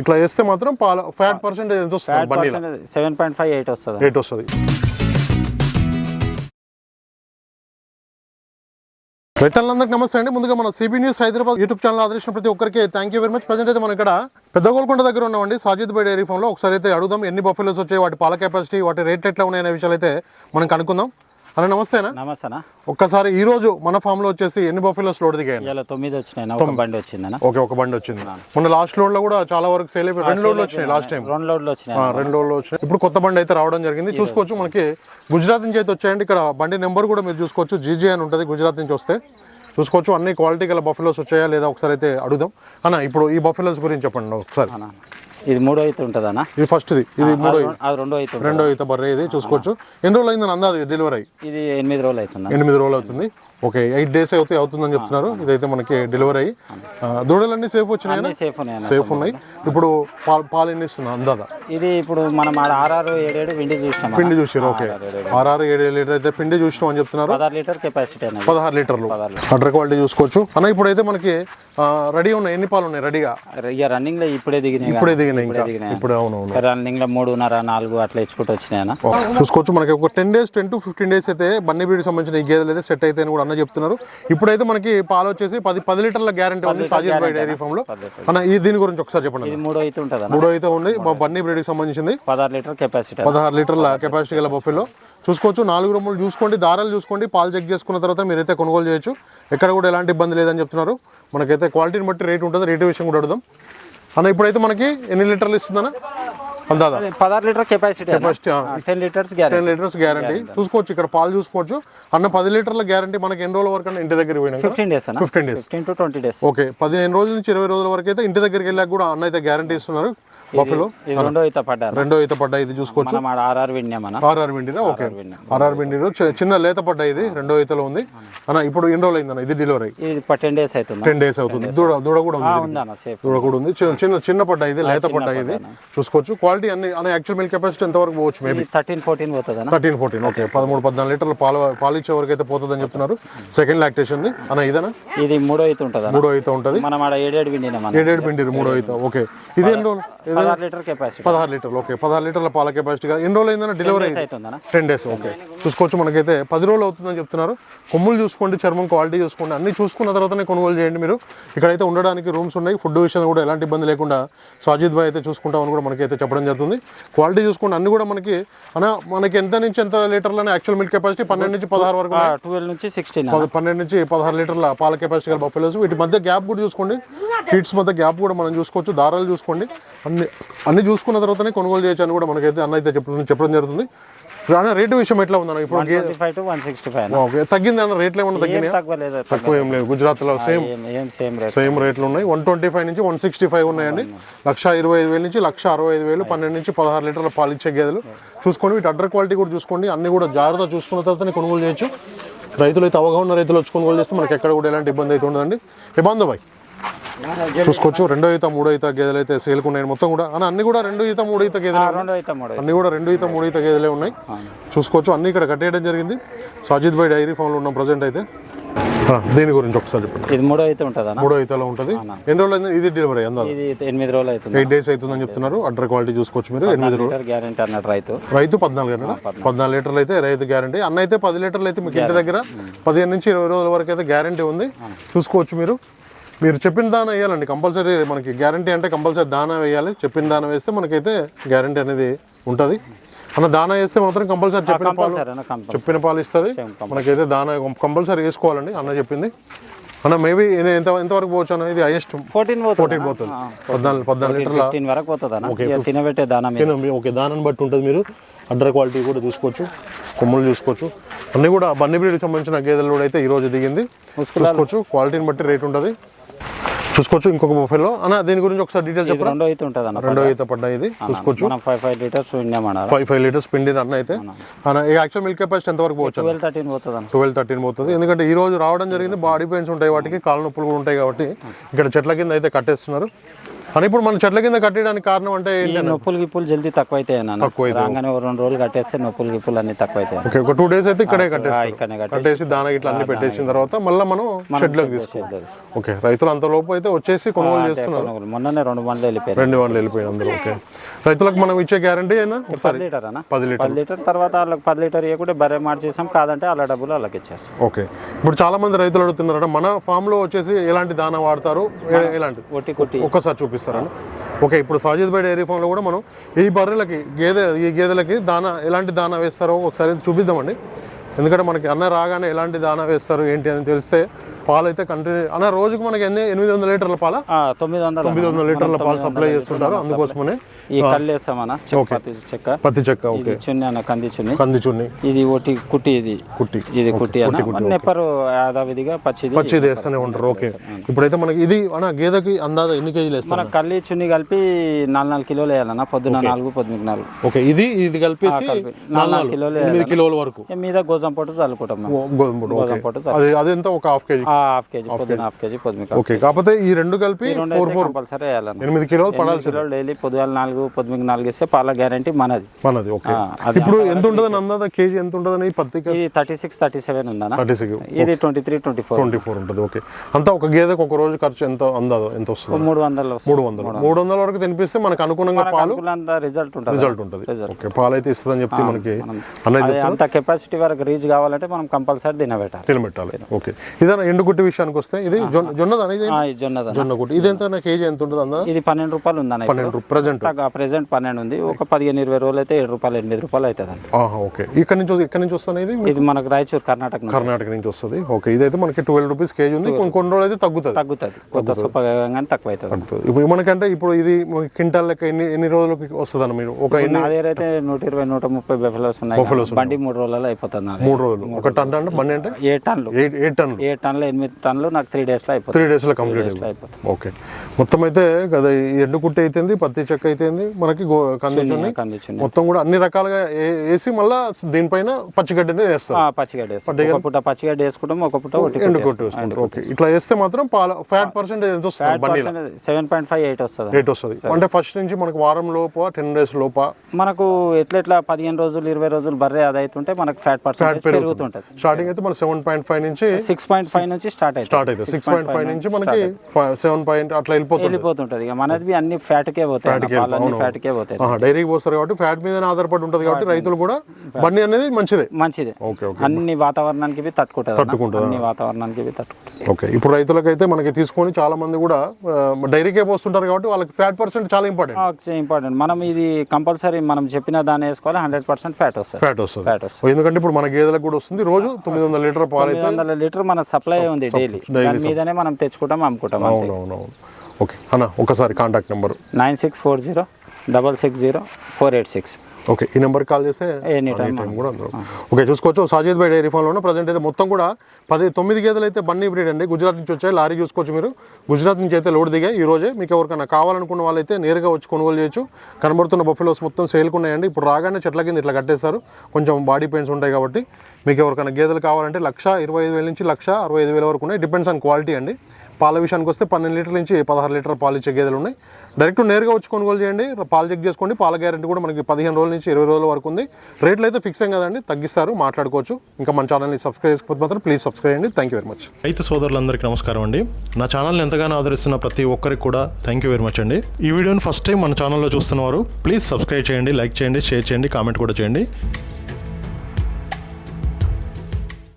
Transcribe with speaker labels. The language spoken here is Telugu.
Speaker 1: ఇట్లా వేస్తే మాత్రం పాల ఫ్యాట్ పర్సెంటేజ్ ఎంత వస్తుంది? బండిలో?
Speaker 2: సెవెన్ పాయింట్ ఫైవ్ ఎయిట్ వస్తుంది.
Speaker 1: రేట్ వస్తుంది. రైతులందరికీ నమస్తే అండి. ముందుగా మన CB news Hyderabad YouTube channel ఆదరించిన ప్రతి ఒక్కరికి thank you very much present అయితే మనం ఇక్కడ పెద్ద గోల్కొండ దగ్గర ఉన్నామండి. సాజిద్ బై డైరీ ఫామ్లో ఒకసారి అయితే అడుగుదాం ఎన్ని బఫెలోస్ వచ్చాయి వాటి పాల కెపాసిటీ వాటి రేట్లు ఎట్లా ఉన్నాయనే విషయాలు అయితే మనం కనుక్కుందాం. అన్న నమస్తేనా?
Speaker 2: నమస్తేనా?
Speaker 1: ఒక్కసారి ఈ రోజు మన ఫామ్లో వచ్చేసి ఎన్ని బఫెలోస్ లోడ్
Speaker 2: తొమ్మిది వచ్చినాయి ఒక బండి వచ్చిందన్న.
Speaker 1: ఓకే ఒక బండి వచ్చింది. మొన్న లాస్ట్ లోడ్లో కూడా చాలా వరకు సేల్ అయిపోయి రెండు లోడ్లు వచ్చినాయి లాస్ట్ టైం.
Speaker 2: రెండు లోడ్లు వచ్చినాయి
Speaker 1: రెండు రోజులు వచ్చినాయి. ఇప్పుడు కొత్త బండి అయితే రావడం జరిగింది. చూసుకోవచ్చు మనకి గుజరాత్ నుంచి అయితే వచ్చాయండి. ఇక్కడ బండి నెంబర్ కూడా మీరు చూసుకోవచ్చు. జీజీ అని ఉంటుంది గుజరాత్ నుంచి వస్తే. చూసుకోవచ్చు అన్ని క్వాలిటీ గల బఫెలోస్ వచ్చాయా లేదా ఒకసారి అయితే అడుగుదాం. అన్న ఇప్పుడు ఈ బఫెలోస్ గురించి చెప్పండి ఒకసారి.
Speaker 2: ఇది మూడో అయితే ఉంటుందన్నా?
Speaker 1: ఇది ఫస్ట్ది. ఇది మూడో
Speaker 2: అది రెండో అయితే.
Speaker 1: రెండో అయితే బర్రె ఇది చూసుకోవచ్చు. ఎన్ని రోజులు అయిందని అందాది డెలివరీ
Speaker 2: ఇది ఎనిమిది రోజులు అవుతుంది
Speaker 1: ఎనిమిది రోజులు అవుతుంది. ఓకే ఎయిట్ డేస్ అయితే అవుతుందని చెప్తున్నారు. ఇదైతే మనకి డెలివరీ అయ్యి. దూడలన్నీ సేఫ్ వచ్చినాయి?
Speaker 2: సేఫ్ ఉన్నాయి.
Speaker 1: సేఫ్ ఉన్నాయి. ఇప్పుడు పాలు ఎన్ని ఇస్తున్నా అందాదా
Speaker 2: ఇది ఇప్పుడు మనం ఆర్ఆర్ ఏడేడు విండి చూసినాం.
Speaker 1: పిండి చూసారు ఓకే. ఆర్ఆర్ ఏడు లీటర్ అయితే పిండి చూసినాం అని చెప్తున్నారు.
Speaker 2: పదహారు లీటర్ కెపాసిటీ
Speaker 1: పదహారు లీటర్లు. అడ్ర క్వాలిటీ చూసుకోవచ్చు. అన్న ఇప్పుడైతే మనకి రెడీ ఉన్నాయి. ఎన్ని పాలు ఉన్నాయి రెడీగా?
Speaker 2: ఇక రన్నింగ్లో ఇప్పుడే దిగినాయి
Speaker 1: ఇప్పుడే దిగినాయి ఇంకా. ఇప్పుడే అవును
Speaker 2: రన్నింగ్లో మూడున్నర నాలుగు అట్లా ఇచ్చుకుంటూ వచ్చినాయి
Speaker 1: చూసుకోవచ్చు. మనకి ఒక ten days ten to fifteen days అయితే బన్నీ బీడికి సంబంధించిన ఈ గేదెలు అయితే సెట్ అయితే కూడా అన్న చెప్తున్నారు. ఇప్పుడైతే మనకి పాలు వచ్చేసి పది పది లీటర్ల గ్యారంటీ ఉంది సాజిద్ బై డైరీ ఫామ్లో అన్న ఈ దీని గురించి ఒకసారి చెప్పండి
Speaker 2: మూడో అయితే ఉంటుంది
Speaker 1: మూడో అయితే ఉంది. బన్నీ బ్రీడ్కి సంబంధించింది.
Speaker 2: పదహారు లీటర్ కెపాసిటీ
Speaker 1: పదహారు లీటర్ల కెపాసిటీ గల బఫెలో చూసుకోవచ్చు నాలుగు రూములు చూసుకోండి దారాలు చూసుకోండి పాలు చెక్ చేసుకున్న తర్వాత మీరైతే కొనుగోలు చేయొచ్చు. ఎక్కడ కూడా ఎలాంటి ఇబ్బంది లేదని చెప్తున్నారు. మనకైతే క్వాలిటీని బట్టి రేట్ ఉంటుంది. రేటు విషయం కూడా అడుగుదాం. అన్న ఇప్పుడైతే మనకి ఎన్ని లీటర్లు ఇస్తుందన్న?
Speaker 2: పదహారు litre capacity
Speaker 1: first
Speaker 2: ten litres
Speaker 1: ten litres guarantee చూసుకోవచ్చు ఇక్కడ పాలు చూసుకోవచ్చు. అన్న పది లీటర్ల గ్యారంటీ మనకి ఎన్ని రోజుల వరకు ఇంటి దగ్గర పోయినాక
Speaker 2: fifteen days
Speaker 1: fifteen days
Speaker 2: fifteen to twenty days
Speaker 1: okay పదిహేను రోజుల నుంచి ఇరవై రోజుల వరకు అయితే ఇంటి దగ్గరికి వెళ్ళాక కూడా అన్న అయితే గ్యారంటీ ఇస్తున్నారు బఫెలో.
Speaker 2: రెండో అయితే పడ్డారు.
Speaker 1: రెండో అయితే పడ్డా ఇది చూసుకోవచ్చు.
Speaker 2: ఆర్ఆర్
Speaker 1: ఆర్ఆర్ విండినా ఓకే ఆర్ఆర్ విండిలో చిన్న లేత పడ్డా ఇది? రెండో ఈతలో ఉంది. అన్న ఇప్పుడు ఎన్ని రోజులు అయిందన్న? ఇది డెలివరీ
Speaker 2: టెన్ డేస్ అవుతుంది
Speaker 1: టెన్ డేస్ అవుతుంది. దూడ దూడ కూడా ఉంది దూడ కూడా ఉంది. చిన్న- చిన్న చిన్న పడ్డా ఇది? లేత పడ్డా ఇది? చూసుకోవచ్చు. క్వాలిటీ అన్ని అన్న యాక్చువల్ మిల్క్ కెపాసిటీ ఎంత వరకు పోవచ్చు మేబీ
Speaker 2: థర్టీన్ ఫోర్టీన్ పోతుంది?
Speaker 1: థర్టీన్ ఫోర్టీన్ ఓకే పదమూడు పద్నాలుగు లీటర్లు పాలు పాలు ఇచ్చే వరకు అయితే పోతుందని చెప్తున్నారు. సెకండ్ లాక్టేషన్ అన్న ఇదేనా?
Speaker 2: ఇది మూడో అయితే ఉంటుంది
Speaker 1: మూడో అయితే ఉంటుంది.
Speaker 2: మనం ఆడ ఏడేడు అన్న.
Speaker 1: ఏడేడు పిండి మూడో అయితే ఓకే ఇది ఎన్ని రోజులు?
Speaker 2: పదహారు లీటర్ కెపాసిటీ
Speaker 1: పదహారు లీటర్లు ఓకే పదహారు లీటర్ల పాల కెపాసిటీ ఎన్ని రోజులు అయిందన్న డెలివరీ అయింది టెన్ డేస్ ఓకే చూసుకోవచ్చు మనకైతే. పది రోజులు అవుతుందని చెప్తున్నారు. కొమ్ములు చూసుకోండి చర్మం క్వాలిటీ చూసుకోండి. అన్ని చూసుకున్న తర్వాతనే కొనుగోలు చేయండి మీరు. ఇక్కడైతే ఉండడానికి రూమ్స్ ఉన్నాయి. ఫుడ్ విషయం కూడా ఎలాంటి ఇబ్బంది లేకుండా సాజిద్ భాయ్ అయితే చూసుకుంటామని కూడా మనకైతే చెప్పడం జరుగుతుంది. క్వాలిటీ చూసుకోండి. అన్ని కూడా మనకి అన్న మనకి ఎంత నుంచి ఎంత లీటర్లని యాక్చువల్ మిల్క్ కెపాసిటీ పన్నెండు నుంచి పదహారు వరకు.
Speaker 2: ట్వెల్వ్ నుంచి సిక్స్టీన్
Speaker 1: పన్నెండు నుంచి పదహారు లీటర్ల పాల కెపాసిటీ గల బఫెలోస్ వీటి మధ్య గ్యాప్ కూడా చూసుకోండి. హీట్స్ మధ్య గ్యాప్ కూడా మనం చూసుకోవచ్చు. దారాలు చూసుకోండి. అన్ని అన్ని చూసుకున్న తర్వాతనే కొనుగోలు చేయొచ్చు అని కూడా మనకైతే అన్న అయితే చెప్పడం చెప్పడం జరుగుతుంది. అన్న రేటు విషయం ఎట్లా ఉందన్న? ఇప్పుడు
Speaker 2: వన్ సిక్స్టీ ఫైవ్
Speaker 1: ఓకే తగ్గింది అన్న రేట్లు ఏమన్నా తగ్గినాయా? తక్కువ ఏం లేదు గుజరాత్లో సేమ్
Speaker 2: ఏం ఏం సేమ్
Speaker 1: సేమ్ రేట్లు ఉన్నాయి. వన్ ట్వంటీ ఫైవ్ నుంచి వన్ సిక్స్టీ ఫైవ్ ఉన్నాయండి. లక్ష ఇరవై ఐదు వేల నుంచి లక్ష అరవై ఐదు వేలు పన్నెండు నుంచి పదహారు లీటర్ల పాలు ఇచ్చే గేదెలు. చూసుకోండి వీటి అడ్డర్ క్వాలిటీ కూడా చూసుకోండి. అన్ని కూడా జాగ్రత్త చూసుకున్న తర్వాతనే కొనుగోలు చేయొచ్చు. రైతులు అయితే అవగాహన రైతులు వచ్చి కొనుగోలు చేస్తే మనకి ఎక్కడ కూడా ఎలాంటి ఇబ్బంది అయితే ఉండదండి. ఏ బాందో బాయ్. చూసుకోవచ్చు. రెండో ఈత మూడో ఈత గేదెలు అయితే సేల్కు ఉన్నాయి మొత్తం కూడా అన్న అన్ని కూడా రెండు ఈత మూడో ఈత గేదెలు అన్ని కూడా రెండు ఈత మూడు ఈత గేదెలే ఉన్నాయి. చూసుకోవచ్చు. అన్ని ఇక్కడ కట్టేయడం జరిగింది. సాజిద్ భాయ్ డైరీ ఫామ్లో ఉన్నాం ప్రజెంట్ అయితే. దీని గురించి ఒకసారి చెప్పండి.
Speaker 2: ఇది మూడో అయితే ఉంటుంది
Speaker 1: మూడో ఈతలో ఉంటుంది. ఎన్ని రోజులు ఇది డెలివరీ
Speaker 2: ఇది ఎనిమిది రోజులు అవుతుంది
Speaker 1: ఎయిట్ డేస్ అవుతుందని చెప్తున్నారు. అడ్డర్ క్వాలిటీ చూసుకోవచ్చు మీరు. ఎనిమిది రోజులు.
Speaker 2: గ్యారెంటీ అన్నట్టు రైతు.
Speaker 1: రైతు పద్నాలుగు అన్న పద్నాలుగు. లీటర్లు అయితే రైతు గ్యారంటీ. అన్న అయితే పది లీటర్లు అయితే మీకు ఇంటి దగ్గర పదిహేను నుంచి ఇరవై రోజుల వరకు అయితే గ్యారంటీ ఉంది. చూసుకోవచ్చు మీరు. మీరు చెప్పిన దాన వేయాలండి. కంపల్సరీ మనకి గ్యారంటీ అంటే కంపల్సరీ దానా వేయాలి. చెప్పిన దాన వేస్తే మనకైతే గ్యారంటీ అనేది ఉంటుంది. అన్న దానా వేస్తే మాత్రం కంపల్సరీ చెప్పిన పాలు చెప్పిన పాలు ఇస్తుంది. మనకైతే దానా కంపల్సరీ వేసుకోవాలండి అన్న చెప్పింది. అన్న మేబీ ఎంత ఎంతవరకు పోవచ్చు అన్న? ఇది హైయెస్ట్
Speaker 2: ఫోర్టీన్
Speaker 1: ఫోర్టీన్ పోతుంది. పద్నాలుగు పద్నాలుగు లీటర్ల
Speaker 2: వరకు పోతుంది తినబెట్టే దానా
Speaker 1: ఓకే దానిని బట్టి ఉంటుంది మీరు. అడ్డర్ క్వాలిటీ కూడా చూసుకోవచ్చు. కొమ్ములు చూసుకోవచ్చు. అన్నీ కూడా బన్నీ బ్రీడ్కి సంబంధించిన గేదెలు కూడా అయితే ఈ రోజు దిగింది. చూసుకోవచ్చు. క్వాలిటీని బట్టి రేట్ ఉంటుంది. చూసుకోవచ్చు. ఇంకొక బొఫెలో అన్న దీని గురించి ఒకసారి డీటెయిల్
Speaker 2: ఇది
Speaker 1: చెప్పరా?
Speaker 2: రెండో అయితే ఉంటుంది అన్న
Speaker 1: రెండో ఈత పడ్డా ఇది? చూసుకోవచ్చు.
Speaker 2: మనం ఫైవ్ ఫైవ్ లీటర్స్ విన్నామన్నారు
Speaker 1: ఫైవ్ ఫైవ్ లీటర్స్ పిండి అన్న అయితే. అన్న ఈ యాక్చువల్ మిల్క్ కెపాసిటీ ఎంతవరకు పోవచ్చు
Speaker 2: ట్వెల్వ్ థర్టీన్ పోతుంది అన్న.
Speaker 1: ట్వెల్వ్ థర్టీన్ పోతుంది. ఎందుకంటే ఈ రోజు రావడం జరిగింది బాడీ పెయిన్స్ ఉంటాయి వాటికి కాళ్ళ నొప్పులు కూడా ఉంటాయి కాబట్టి ఇక్కడ చెట్ల కింద అయితే కట్టేస్తున్నారు. అని ఇప్పుడు మన చెట్ల కింద కట్టడానికి కారణం అంటే
Speaker 2: నొప్పులు గిప్పులు జల్దీ తక్కువ అవుతాయి. రాగానే ఓ రెండు రోజులు కట్టేస్తే నొప్పులు గిప్పులు అన్ని తక్కువ అవుతాయి
Speaker 1: ఓకే ఒక టూ డేస్ అయితే ఇక్కడే
Speaker 2: కట్టేసి
Speaker 1: దాన ఇట్లా అన్ని పెట్టేసిన తర్వాత మళ్ళీ మనం షెడ్లోకి తీసుకోవాలి ఓకే రైతులు అంత లోపు అయితే వచ్చేసి కొనుగోలు చేస్తున్నారు.
Speaker 2: మొన్ననే రెండు మంది వెళ్ళిపోయారు
Speaker 1: రెండు వాళ్ళు వెళ్ళిపోయిన అందరూ ఓకే. రైతులకు మనం ఇచ్చే గ్యారంటీ అయినా ఒకసారి
Speaker 2: పది లీటర్.
Speaker 1: పది లీటర్
Speaker 2: తర్వాత వాళ్ళకి పది లీటర్ ఇవ్వకుంటే బర్రె మార్చేసాం కాదంటే వాళ్ళ డబ్బులు వాళ్ళకి ఇచ్చేస్తాం.
Speaker 1: ఓకే. ఇప్పుడు చాలా మంది రైతులు అడుగుతున్నారట మన ఫామ్లో వచ్చేసి ఎలాంటి దానా వాడతారు? ఎలాంటి?
Speaker 2: కొట్టి కొట్టి.
Speaker 1: ఒక్కసారి చూపిస్తారని ఓకే ఇప్పుడు సాజిద్ బై డైరీ ఫామ్లో కూడా మనం ఈ బర్రెలకి గేదె ఈ గేదెలకి దానా ఎలాంటి దానా వేస్తారో ఒకసారి చూపిద్దామండి. ఎందుకంటే మనకి అన్న రాగానే ఎలాంటి దానా వేస్తారు ఏంటి అని తెలిస్తే పాలు అయితే కంటిన్యూ అన్న రోజుకు మనకి ఎన్ని ఎనిమిది వందల లీటర్ల పాల?
Speaker 2: ఆ, తొమ్మిది వందలు
Speaker 1: తొమ్మిది వందల లీటర్ల పాలు సప్లై చేస్తుంటారు అందుకోసమనే.
Speaker 2: ఈ కళ్ళు వేస్తామన్నా పత్తి చెక్క.
Speaker 1: పత్తి చెక్క ఓకే.
Speaker 2: చున్ని అన్న కంది చున్ని.
Speaker 1: కంది చున్ని.
Speaker 2: ఇది ఒకటి కుట్టి ఇది.
Speaker 1: కుట్టి.
Speaker 2: ఇది కుట్టి అన్న. నెప్పరు యాదావిధిగా పచ్చిది
Speaker 1: పచ్చిది వేస్తూనే ఉంటారు. ఓకే. ఇప్పుడైతే మనకి ఇది అన్న గేదెకి అందాజ ఎన్ని కేజీలు వేస్తారు?
Speaker 2: మన కల్లి చున్ని కలిపి నాలుగు నాలుగు కిలోలు వేయాలన్న. పొద్దున నాలుగు పొద్దునకి నాలుగు.
Speaker 1: ఓకే. ఇది ఇది కలిపేసి
Speaker 2: కలిపి.
Speaker 1: నాలుగు
Speaker 2: నాలుగు కిలోలు
Speaker 1: ఎనిమిది కిలోల వరకు.
Speaker 2: మీద గోజం పొట్టు చల్లుకుంటాం
Speaker 1: గోధుమ
Speaker 2: గోధుమ పొట్టు
Speaker 1: అది అదెంత ఒక హాఫ్ కేజీ.
Speaker 2: హాఫ్ కేజీ పొద్దున హాఫ్ కేజీ పొద్దునకి
Speaker 1: ఓకే కాకపోతే ఈ రెండు కలిపి ఫోర్
Speaker 2: కంపల్సరీ వేయాలన్న
Speaker 1: ఎనిమిది కిలోలు పడాల్సింది.
Speaker 2: కిలోలు డైలీ పొద్దుగాల నాలుగు పొద్దునకి నాలుగు ఇస్తే పాల గ్యారంటీ మనది.
Speaker 1: మనది ఓకే.
Speaker 2: అది
Speaker 1: ఇప్పుడు ఎంత ఉంటుందని అందాద? కేజీ ఎంత ఉంటుందని ఈ పత్తికి
Speaker 2: ఇది థర్టీ సిక్స్ థర్టీ సెవెన్ ఉందన్న
Speaker 1: థర్టీ సిక్స్.
Speaker 2: ఇది twenty three twenty four.
Speaker 1: Twenty four ఉంటుంది ఓకే. అంతా ఒక గేదెకి ఒక రోజు ఖర్చు ఎంత అందాదో ఎంత వస్తుంది?
Speaker 2: మూడు వందలు
Speaker 1: మూడు వందలు. మూడు వందల. వరకు తినిపిస్తే మనకు అనుగుణంగా పాలు
Speaker 2: రిజల్ట్ ఉంటుంది.
Speaker 1: రిజల్ట్ ఉంటుంది. ఓకే పాలు అయితే ఇస్తుందని చెప్తే మనకి
Speaker 2: అదే అంత కెపాసిటీ వరకు రీచ్ కావాలంటే మనం కంపల్సరీ తినబెట్టాలి.
Speaker 1: తినబెట్టాలి. ఓకే. ఇదన్నా ఎండుగుట్టి విషయానికి వస్తే ఇది జొన్న జొన్నదా ఇది? జొన్న గుట్టి ఇది ఎంత కేజీ ఎంత ఉంటుంది
Speaker 2: ఇది పన్నెండు రూపాయలు ఉందన్న
Speaker 1: పన్నెండు ప్రజెంట్
Speaker 2: ప్రెసెంట్ పన్నెండు ఉంది. ఒక పదిహేను ఇరవై రోజులు అయితే ఏడు రూపాయలు ఎనిమిది రూపాయలు అవుతుంది అండి
Speaker 1: ఓకే. ఇక్కడ నుంచి ఇక్కడ నుంచి వస్తాను ఇది
Speaker 2: ఇది మనకు రాయచూరు కర్ణాటక నుంచి.
Speaker 1: కర్ణాటక నుంచి వస్తుంది. ఓకే. ఇదైతే మనకి ట్వెల్వ్ రూపీస్ కేజీ ఉంది. కొన్ని కొన్ని రోజులు అయితే తగ్గుతుంది.
Speaker 2: తగ్గుతుంది. కొత్త సొప్పగానే తక్కువ అవుతుంది.
Speaker 1: తగ్గుతుంది. ఇప్పుడు మనకంటే ఇప్పుడు ఇది క్వింటాల్ లెక్క ఎన్ని ఎన్ని రోజులకి వస్తుంది మీరు? ఒక ఎన్ని
Speaker 2: అయితే నూట ఇరవై నూట ముప్పై బెఫలోస్ ఉన్నాయి. బండి మూడు రోజులలో అయిపోతుంది
Speaker 1: మూడు రోజులు. ఒక టన్ అంటే బండి అంటే?
Speaker 2: ఏ టన్లు
Speaker 1: ఎయిట్ ఎయిట్ టన్నులు?
Speaker 2: ఏ టన్లు ఎనిమిది టన్లు నాకు త్రీ డేస్లో అయిపోతుంది.
Speaker 1: త్రీ డేస్లో కంప్లీట్ అయిపోతుంది. ఓకే మొత్తం అయితే కదా ఈ ఎండు కుట్టి అయితేంది పత్తి చెక్క అయితేంది మనకి గో కందిచున్ని
Speaker 2: కందించింది
Speaker 1: మొత్తం కూడా అన్ని రకాలుగా వేసి మళ్ళా దీనిపైన పచ్చిగడ్డి అనేది వేస్తారు
Speaker 2: పచ్చిగడ్డ ఒక పూట పచ్చిగడ్డ వేసుకుంటాం ఒక పూట ఒకటి
Speaker 1: ఎండు కొట్టి వేసుకుంటారు ఓకే ఇట్లా వేస్తే మాత్రం పాల ఫ్యాట్ పర్సెంటేజ్ ఎంత వస్తుంది
Speaker 2: సెవెన్ పాయింట్ ఫైవ్ ఎయిట్ వస్తుంది.
Speaker 1: రేట్ వస్తుంది. అంటే ఫస్ట్ నుంచి మనకు వారం లోప టెన్ డేస్ లోప?
Speaker 2: మనకు ఎట్లా ఎట్లా పదిహేను రోజులు ఇరవై రోజులు బర్రె అది అవుతుంటే మనకు ఫ్యాట్ పర్సెంటేజ్ పెరుగుతుంటది.
Speaker 1: స్టార్టింగ్ అయితే మన సెవెన్ పాయింట్ ఫైవ్ నుంచి
Speaker 2: సిక్స్ పాయింట్ ఫైవ్ నుంచి స్టార్ట్ అవుతుంది.
Speaker 1: స్టార్ట్ అవుతుంది. సిక్స్ పాయింట్ ఫైవ్ నుంచి మనకి సెవెన్ పాయింట్ అట్లా వెళ్ళిపోతుంది.
Speaker 2: వెళ్ళిపోతుంటది. ఇక మనది అన్ని ఫ్యాట్కే పోతాయి. ఫ్యాట్కే పోతాయి.
Speaker 1: డైరీకి పోస్తారు కాబట్టి ఫ్యాట్ మీద ఆధారపడి ఉంటుంది కాబట్టి రైతులు కూడా బండి అనేది మంచిదే.
Speaker 2: మంచిదే.
Speaker 1: Okay okay.
Speaker 2: అన్ని వాతావరణానికి తట్టుకుంటుంది.
Speaker 1: తట్టుకుంటుందా?
Speaker 2: అన్ని వాతావరణానికి తట్టుకుంటుంది.
Speaker 1: ఓకే ఇప్పుడు రైతులకైతే మనకి తీసుకొని చాలా మంది కూడా డైరీకే పోస్తుంటారు కాబట్టి వాళ్ళకి ఫ్యాట్ పర్సెంట్ చాలా ఇంపార్టెంట్
Speaker 2: ఇంపార్టెంట్ మనం ఇది కంపల్సరీ మనం చెప్పిన దాన్ని వేసుకోవాలి హండ్రెడ్ పర్సెంట్ ఫ్యాట్ వస్తుంది.
Speaker 1: ఫ్యాట్ వస్తుంది. ఎందుకంటే ఇప్పుడు మన గేదెలకు కూడా వస్తుంది. రోజు తొమ్మిది వందల లీటర్ పాలు
Speaker 2: తొమ్మిది వందల లీటర్ మన సప్లై ఉంది డైలీ దాని మీదనే మనం తెచ్చుకుంటాం అమ్ముకుంటాం
Speaker 1: అవునవునవును. ఓకే. అన్న ఒకసారి contact number
Speaker 2: nine six four zero double six zero four eight six.
Speaker 1: Okay. ఈ నెంబర్ కాల్ చేస్తే
Speaker 2: ఎనీ
Speaker 1: టైం కూడా అందరూ ఓకే చూసుకోవచ్చు. సాజిద్ బై డైరీ ఫామ్లో ప్రజెంట్ అయితే మొత్తం కూడా పది తొమ్మిది గేదెలు అయితే బన్నీ బ్రీడ్ అండి. గుజరాత్ నుంచి వచ్చాయి. లారీ చూసుకోవచ్చు మీరు. గుజరాత్ నుంచి అయితే లోడ్ దిగాయి. ఈ రోజే మీకు ఎవరికైనా కావాలనుకున్న వాళ్ళైతే నేరుగా వచ్చి కొనుగోలు చేయొచ్చు. కనబడుతున్న బఫెలోస్ మొత్తం సేల్కు ఉన్నాయండి. ఇప్పుడు రాగానే చెట్ల కింద ఇట్లా కట్టేస్తారు. కొంచెం బాడీ పెయిన్స్ ఉంటాయి కాబట్టి. మీకు ఎవరికైనా గేదెలు కావాలంటే లక్ష ఇరవై ఐదు వేల నుంచి లక్ష అరవై ఐదు వేల వరకు ఉన్నాయి. డిపెండ్స్ ఆన్ క్వాలిటీ అండి. పాల విషయానికి వస్తే పన్నెండు లీటర్ల నుంచి పదహారు లీటర్ పాలు ఇచ్చే గేదెలు ఉన్నాయి. డైరెక్ట్ నేరుగా వచ్చి కొనుగోలు చేయండి. పాలు చెక్ చేసుకోండి. పాల గ్యారెంటీ కూడా మనకి పదిహేను రోజుల నుంచి ఇరవై రోజుల వరకు ఉంది. రేట్లు అయితే ఫిక్స్ ఏం కదండి? తగ్గిస్తారు మాట్లాడుకోవచ్చు. ఇంకా మన ఛానల్ని సబ్స్క్రైబ్ చేసుకోకపోతే మాత్రం ప్లీజ్ సబ్స్క్రైబ్ చేయండి. థ్యాంక్ యూ వెరీ మచ్
Speaker 3: రైతు సోదరులందరికీ నమస్కారం అండి. నా ఛానల్ని ఎంతగానో ఆదరిస్తున్న ప్రతి ఒక్కరికి కూడా థ్యాంక్ యూ వెరీ మచ్ అండి. ఈ వీడియోని ఫస్ట్ టైం మన ఛానల్లో చూస్తున్నవారు ప్లీజ్ సబ్స్క్రైబ్ చేయండి లైక్ చేయండి షేర్ చేయండి కామెంట్ కూడా చేయండి.